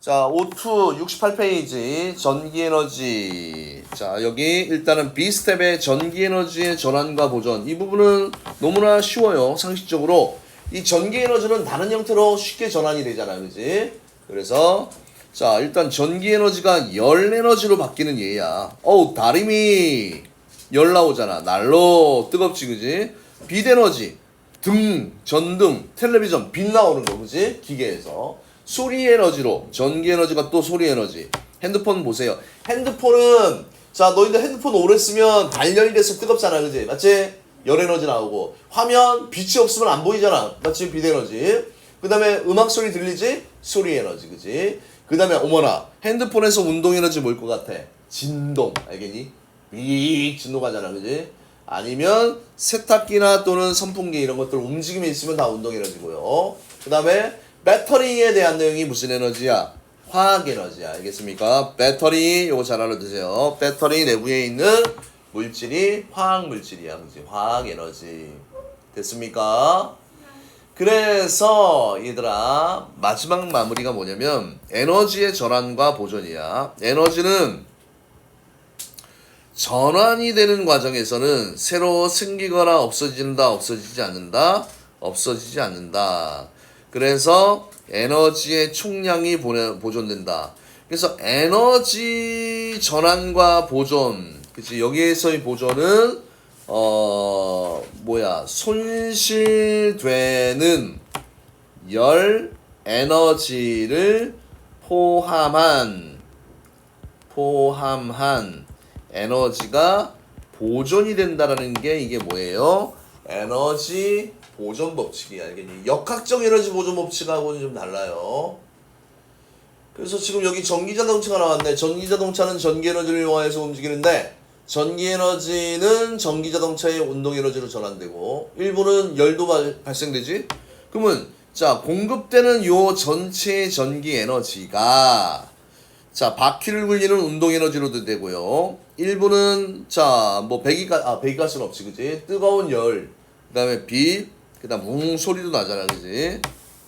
자, O2 68페이지 전기 에너지. 자, 여기 일단은 B 스텝의 전기 에너지의 전환과 보존. 이 부분은 너무나 쉬워요. 상식적으로 이 전기 에너지는 다른 형태로 쉽게 전환이 되잖아. 그지? 그래서 자, 일단 전기 에너지가 열 에너지로 바뀌는 예야. 어우, 다림이 열 나오잖아. 날로 뜨겁지, 그지? 빛 에너지. 등, 전등, 텔레비전, 빛 나오는 거, 그지? 기계에서. 소리 에너지로, 전기 에너지가 또 소리 에너지. 핸드폰 보세요. 핸드폰은, 자, 너희들 핸드폰 오래 쓰면 단열이 돼서 뜨겁잖아, 그지? 맞지? 열 에너지 나오고. 화면, 빛이 없으면 안 보이잖아. 맞지? 빛 에너지. 그 다음에 음악 소리 들리지? 소리 에너지, 그지? 그 다음에, 어머나, 핸드폰에서 운동 에너지 뭘 것 같아? 진동, 알겠니? 삐익 진동 하잖아, 그지? 아니면 세탁기나 또는 선풍기 이런 것들 움직임이 있으면 다 운동 에너지고요. 그 다음에 배터리에 대한 내용이 무슨 에너지야? 화학 에너지야. 알겠습니까? 배터리 요거 잘 알아두세요. 배터리 내부에 있는 물질이 화학 물질이야. 그지? 화학 에너지. 됐습니까? 그래서 얘들아 마지막 마무리가 뭐냐면 에너지의 전환과 보존이야. 에너지는 전환이 되는 과정에서는 새로 생기거나 없어진다, 없어지지 않는다, 없어지지 않는다. 그래서 에너지의 총량이 보존된다. 그래서 에너지 전환과 보존, 그치 여기에서의 보존은 어 뭐야 손실되는 열 에너지를 포함한 포함한 에너지가 보존이 된다라는 게 이게 뭐예요? 에너지 보존 법칙이 알겠니? 역학적 에너지 보존 법칙하고는 좀 달라요. 그래서 지금 여기 전기 자동차가 나왔네. 전기 자동차는 전기 에너지를 이용해서 움직이는데 전기 에너지는 전기 자동차의 운동 에너지로 전환되고 일부는 열도 발, 발생되지. 그러면 자 공급되는 요 전체 전기 에너지가 자, 바퀴를 굴리는 운동 에너지로도 되고요. 일부는 자, 뭐 배기가 아, 배기가스는 없지. 그지? 뜨거운 열. 그다음에 빛. 그다음 웅 소리도 나잖아. 그지?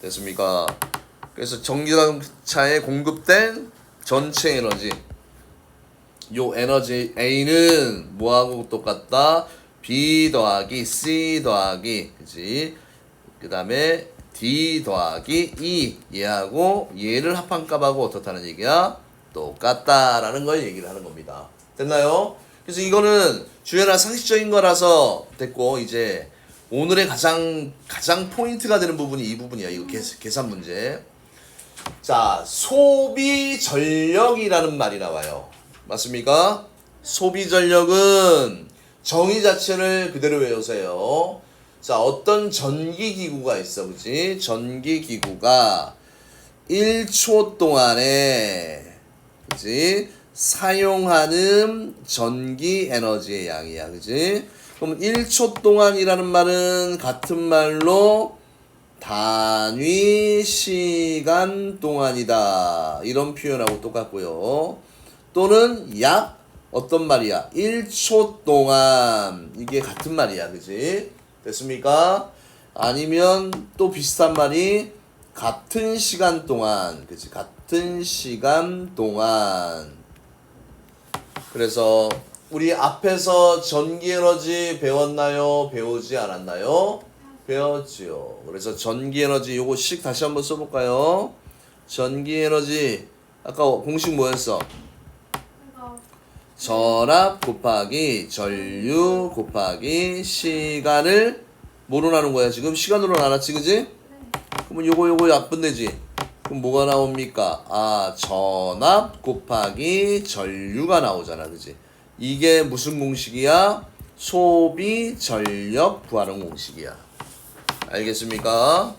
됐습니까? 그래서 전기자동차에 공급된 전체 에너지. 요 에너지 A는 뭐하고 똑같다? B 더하기 C 더하기 그지? 그 다음에 D 더하기 E 얘하고 얘를 합한 값하고 어떻다는 얘기야? 똑같다라는 걸 얘기를 하는 겁니다. 됐나요? 그래서 이거는 주연아 상식적인 거라서 됐고 이제 오늘의 가장 가장 포인트가 되는 부분이 이 부분이야. 이거 계, 계산 문제. 자, 소비 전력이라는 말이 나와요. 맞습니까? 소비 전력은 정의 자체를 그대로 외우세요. 자, 어떤 전기 기구가 있어, 그지? 전기 기구가 1초 동안에 그지? 사용하는 전기 에너지의 양이야, 그지? 그럼 1초 동안이라는 말은 같은 말로 단위 시간 동안이다. 이런 표현하고 똑같고요. 또는 약 어떤 말이야? 1초 동안 이게 같은 말이야. 그지? 됐습니까? 아니면 또 비슷한 말이 같은 시간 동안 그지? 같은 시간 동안 그래서 우리 앞에서 전기 에너지 배웠나요? 배우지 않았나요? 배웠지요. 그래서 전기 에너지 요거 식 다시 한번 써볼까요? 전기 에너지 아까 공식 뭐였어? 전압 곱하기 전류 곱하기 시간을 뭐로 나눈 거야 지금? 시간으로 나눴지 그지? 그러면 요거 요거 약분되지? 그럼 뭐가 나옵니까? 아 전압 곱하기 전류가 나오잖아 그지? 이게 무슨 공식이야? 소비 전력 구하는 공식이야 알겠습니까?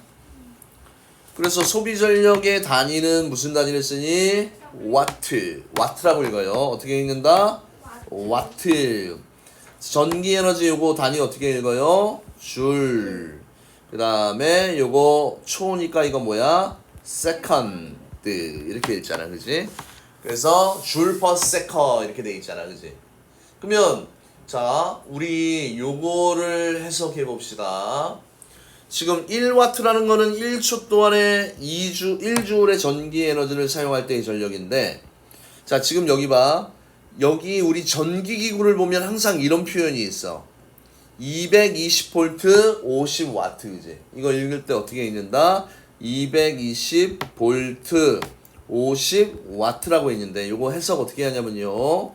그래서 소비 전력의 단위는 무슨 단위를 쓰니? 와트. 와트라고 읽어요. 어떻게 읽는다? 와트. 전기 에너지 요거 단위 어떻게 읽어요? 줄. 그 다음에 요거 초니까 이거 뭐야? 세컨드. 이렇게 읽잖아. 그지? 그래서 줄 per second 이렇게 돼 있잖아. 그지? 그러면 자, 우리 요거를 해석해 봅시다. 지금 1와트라는 거는 1초 동안에 2주 1주울의 전기 에너지를 사용할 때의 전력인데 자, 지금 여기 봐. 여기 우리 전기 기구를 보면 항상 이런 표현이 있어. 220V 50W 그지? 이거 읽을 때 어떻게 읽는다? 220V 50W라고 있는데 이거 해석 어떻게 하냐면요.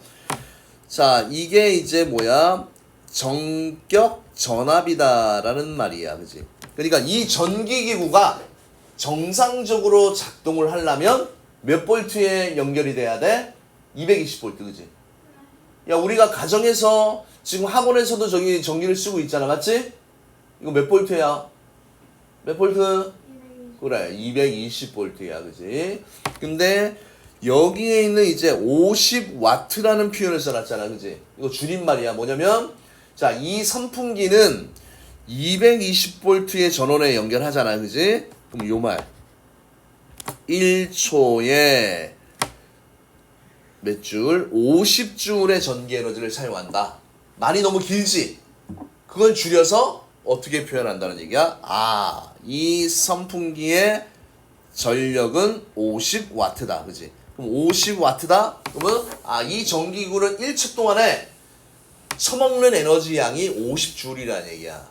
자, 이게 이제 뭐야? 정격 전압이다라는 말이야. 그지? 그러니까 이 전기 기구가 정상적으로 작동을 하려면 몇 볼트에 연결이 돼야 돼? 220볼트, 그지? 야, 우리가 가정에서 지금 학원에서도 저기 전기를 쓰고 있잖아, 맞지? 이거 몇 볼트야? 몇 볼트? 그래, 220볼트야, 그지? 근데 여기에 있는 이제 50와트라는 표현을 써놨잖아, 그지? 이거 줄임말이야. 뭐냐면, 자, 이 선풍기는 220볼트의 전원에 연결하잖아, 그지? 그럼 요 말. 1초에 몇 줄? 50줄의 전기 에너지를 사용한다. 말이 너무 길지? 그걸 줄여서 어떻게 표현한다는 얘기야? 아, 이 선풍기의 전력은 50와트다. 그지? 그럼 50와트다? 그러면, 아, 이 전기구는 1초 동안에 처먹는 에너지 양이 50줄이라는 얘기야.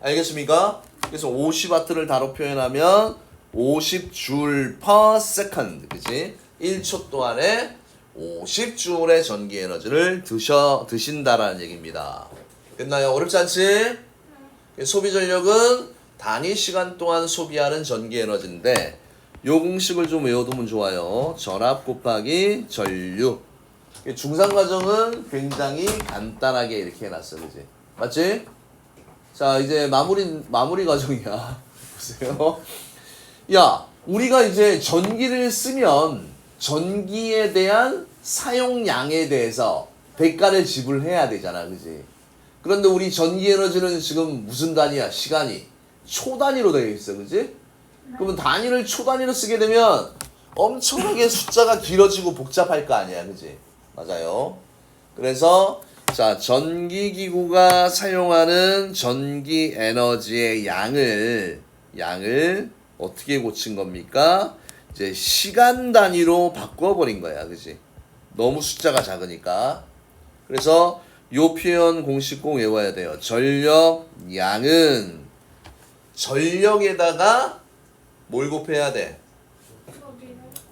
알겠습니까? 그래서 50와트를 다로 표현하면 50줄 per second. 그지? 1초 동안에 50줄의 전기 에너지를 드셔, 드신다라는 얘기입니다. 됐나요? 어렵지 않지? 소비 전력은 단위 시간 동안 소비하는 전기 에너지인데 요 공식을 좀 외워두면 좋아요. 전압 곱하기 전류. 중상 과정은 굉장히 간단하게 이렇게 해놨어, 그지? 맞지? 자 이제 마무리 마무리 과정이야. 보세요. 야, 우리가 이제 전기를 쓰면 전기에 대한 사용량에 대해서 대가를 지불해야 되잖아, 그지? 그런데 우리 전기 에너지는 지금 무슨 단위야? 시간이 초 단위로 되어 있어, 그지? 그러면 단위를 초 단위로 쓰게 되면 엄청나게 숫자가 길어지고 복잡할 거 아니야, 그지? 맞아요. 그래서 자 전기기구가 사용하는 전기 에너지의 양을 양을 어떻게 고친 겁니까? 이제 시간 단위로 바꿔버린 거야, 그지? 너무 숫자가 작으니까. 그래서 요 표현 공식 꼭 외워야 돼요. 전력 양은 전력에다가 뭘 곱해야 돼?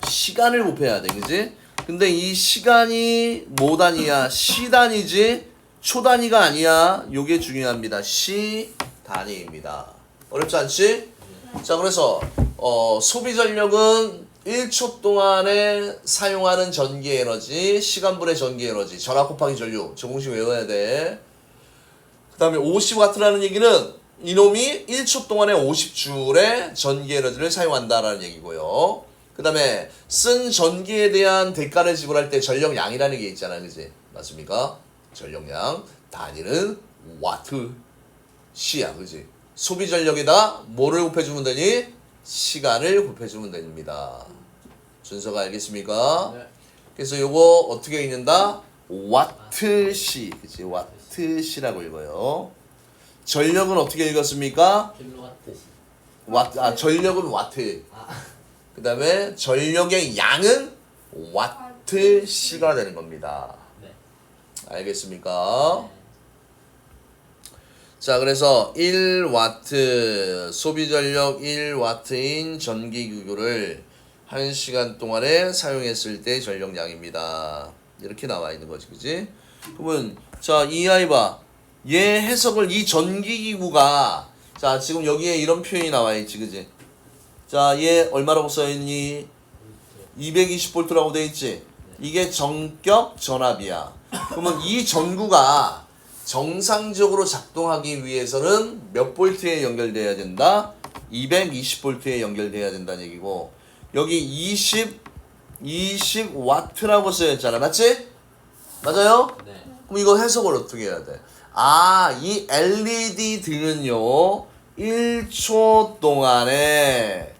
시간을 곱해야 돼, 그지? 근데 이 시간이 뭐 단위야? 시 단위지? 초 단위가 아니야. 요게 중요합니다. 시 단위입니다. 어렵지 않지? 자, 그래서 어, 소비 전력은 1초 동안에 사용하는 전기 에너지, 시간분의 전기 에너지, 전압 곱하기 전류. 저 공식 외워야 돼. 그 다음에 50와트라는 얘기는 이놈이 1초 동안에 50줄의 전기 에너지를 사용한다라는 얘기고요. 그 다음에 쓴 전기에 대한 대가를 지불할 때 전력량이라는 게 있잖아요. 그지? 맞습니까? 전력량. 단위는 와트. 시야. 그지? 소비 전력에다 뭐를 곱해주면 되니? 시간을 곱해주면 됩니다. 순서가 알겠습니까? 네. 그래서 요거 어떻게 읽는다? 와트시. 그치? 와트시라고 읽어요. 전력은 어떻게 읽었습니까? 와트, 아, 전력은 와트. 아, 그 다음에 전력의 양은 와트시가 되는 겁니다. 네. 알겠습니까? 자, 그래서 1와트, 소비 전력 1와트인 전기기구를 1시간 동안에 사용했을 때 전력량입니다. 이렇게 나와 있는 거지, 그지? 그러면, 자, 이 아이 봐. 얘 해석을, 이 전기기구가, 자, 지금 여기에 이런 표현이 나와 있지, 그지? 자, 얘 얼마라고 써있니? 220볼트라고 돼 있지? 이게 정격 전압이야. 그러면 이 전구가 정상적으로 작동하기 위해서는 몇 볼트에 연결돼야 된다? 220볼트에 연결돼야 된다는 얘기고 여기 20 20 와트라고 써있잖아. 맞지? 맞아요? 네. 그럼 이거 해석을 어떻게 해야 돼? 아, 이 LED 등은요, 1초 동안에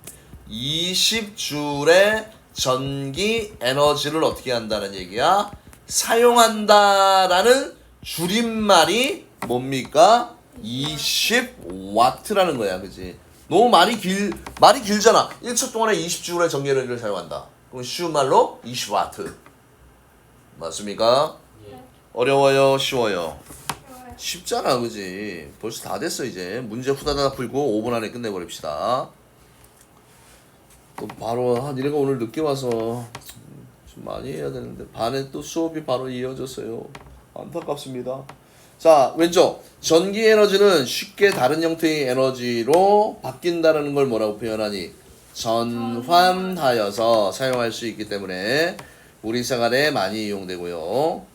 20줄의 전기 에너지를 어떻게 한다는 얘기야? 사용한다라는 줄임말이 뭡니까? 20와트라는 거야, 그지? 너무 말이 길 말이 길잖아. 1초 동안에 20주울의 전기 에너지를 사용한다. 그럼 쉬운 말로 20와트. 맞습니까? 예. 어려워요, 쉬워요. 쉽잖아, 그지? 벌써 다 됐어 이제. 문제 후다닥 풀고 5분 안에 끝내버립시다. 또 바로 한 얘가 오늘 늦게 와서 좀 많이 해야 되는데 반에 또 수업이 바로 이어졌어요. 안타깝습니다. 자 왼쪽 전기 에너지는 쉽게 다른 형태의 에너지로 바뀐다는 걸 뭐라고 표현하니 전환하여서 사용할 수 있기 때문에 우리 생활에 많이 이용되고요.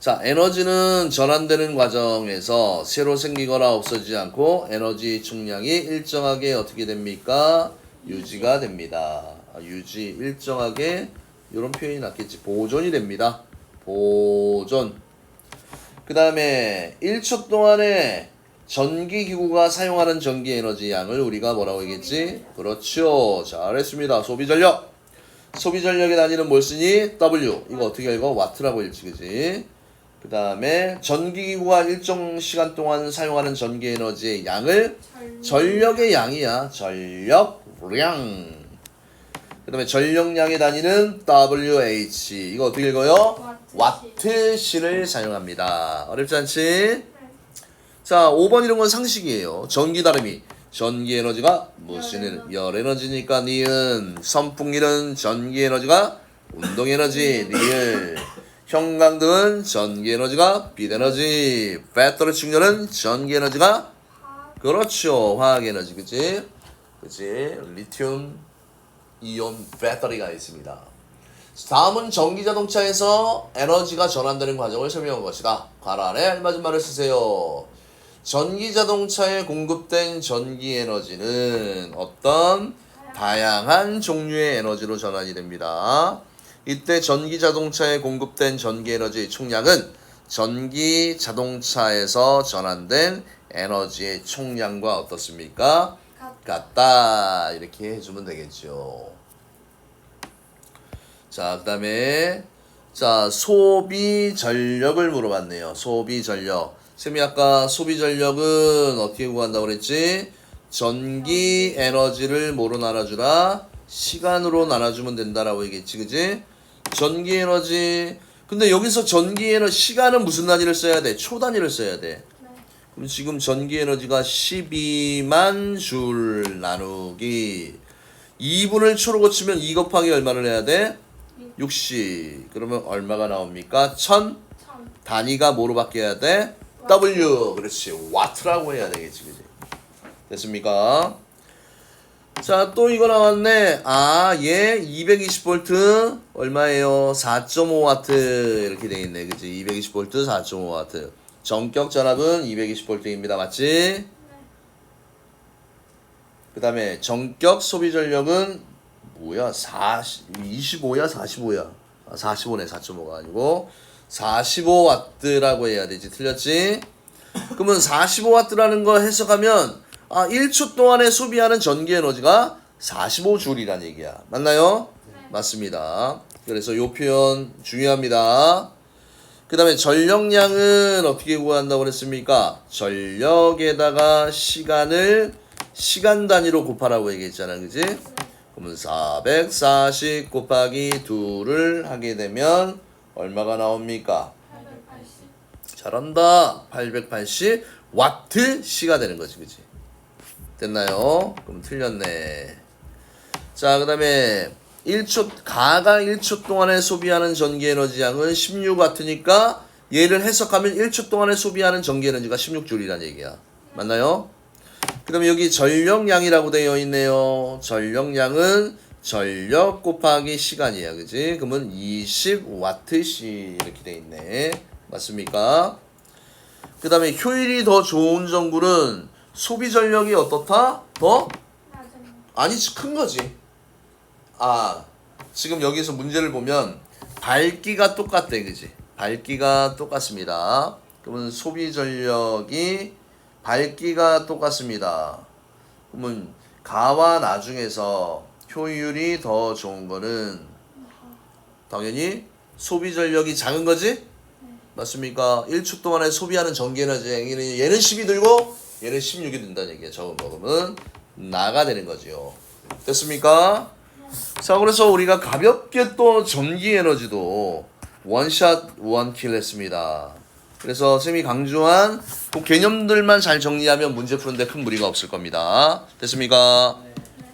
자, 에너지는 전환되는 과정에서 새로 생기거나 없어지지 않고 에너지 총량이 일정하게 어떻게 됩니까? 유지가 됩니다. 아, 유지 일정하게 이런 표현이 낫겠지. 보존이 됩니다. 보존. 그 다음에 1초 동안에 전기기구가 사용하는 전기 에너지 양을 우리가 뭐라고 얘기했지? 그렇죠. 잘했습니다. 소비 전력. 소비 전력의 단위는 뭘 쓰니? W. 이거 어떻게 읽어? 와트라고 읽지, 그지? 그 다음에 전기기구가 일정 시간 동안 사용하는 전기 에너지의 양을 전력의 양이야. 전력량. 그 다음에 전력량의 단위는 WH. 이거 어떻게 읽어요? 와트시를 사용합니다. 어렵지 않지? 자, 5번 이런 건 상식이에요. 전기 다름이. 전기 에너지가 무슨 열 에너지니까 니은. 선풍기는 전기 에너지가 운동 에너지 니을 형광등은 전기 에너지가 빛 에너지. 배터리 충전은 전기 에너지가 그렇죠. 화학 에너지. 그치? 그치? 리튬 이온 배터리가 있습니다 다음은 전기 자동차에서 에너지가 전환되는 과정을 설명한 것이다 안에 알맞은 말을 쓰세요 전기 자동차에 공급된 전기 에너지는 어떤 다양한 종류의 에너지로 전환이 됩니다. 이때 전기 자동차에 공급된 전기 에너지의 총량은 전기 자동차에서 전환된 에너지의 총량과 어떻습니까? 같다. 이렇게 해주면 되겠죠. 자, 그 다음에, 자, 소비 전력을 물어봤네요. 소비 전력. 쌤이 아까 소비 전력은 어떻게 구한다고 그랬지? 전기 에너지를 뭐로 나눠주라? 시간으로 나눠주면 된다라고 얘기했지, 그지? 전기 에너지. 근데 여기서 전기 에너지, 시간은 무슨 단위를 써야 돼? 초 단위를 써야 돼. 그럼 지금 전기 에너지가 12만 줄 나누기 2분을 초로 고치면 2 곱하기 얼마를 해야 돼? 60. 그러면 얼마가 나옵니까? 1000 단위가 뭐로 바뀌어야 돼? W. 그렇지. 와트라고 해야 되겠지. 그지? 됐습니까? 자, 또 이거 나왔네. 아, 얘 220V 얼마예요? 4.5W 이렇게 돼 있네. 그지? 220V 4.5W. 전격 전압은 220V입니다. 맞지? 그 다음에 전격 소비 전력은 뭐야? 40, 25야? 45야? 아, 45네. 4.5가 아니고 45W라고 해야 되지. 틀렸지? 그러면 45W라는 거 해석하면 아, 1초 동안에 소비하는 전기 에너지가 45줄이란 얘기야. 맞나요? 맞습니다. 그래서 요 표현 중요합니다. 그 다음에 전력량은 어떻게 구한다고 그랬습니까? 전력에다가 시간을 시간 단위로 곱하라고 얘기했잖아. 그지? 그러면 440 곱하기 2를 하게 되면 얼마가 나옵니까? 잘한다. 880 와트 시가 되는 거지. 그지? 됐나요? 그럼 틀렸네. 자, 그 다음에 1초, 가가 1초 동안에 소비하는 전기 에너지 양은 16 와트니까 얘를 해석하면 1초 동안에 소비하는 전기 에너지가 16줄이란 얘기야. 맞나요? 그 다음에 여기 전력량이라고 되어 있네요. 전력량은 전력 곱하기 시간이야. 그지? 그러면 20와트시 이렇게 돼 있네. 맞습니까? 그 다음에 효율이 더 좋은 전구는 소비 전력이 어떻다? 더? 아니, 큰 거지. 아, 지금 여기서 문제를 보면 밝기가 똑같대, 그지? 밝기가 똑같습니다. 그러면 소비 전력이 밝기가 똑같습니다. 그러면 가와 나중에서 효율이 더 좋은 거는 당연히 소비 전력이 작은 거지? 맞습니까? 1초 동안에 소비하는 전기 에너지 얘는 얘는 10이 들고 얘는 16이 든다는 얘기예요. 적은 먹으면 나가 되는 거지요. 됐습니까? 자, 그래서 우리가 가볍게 또 전기 에너지도 원샷 원킬 했습니다. 그래서 쌤이 강조한 그 개념들만 잘 정리하면 문제 푸는데 큰 무리가 없을 겁니다. 됐습니까? 네.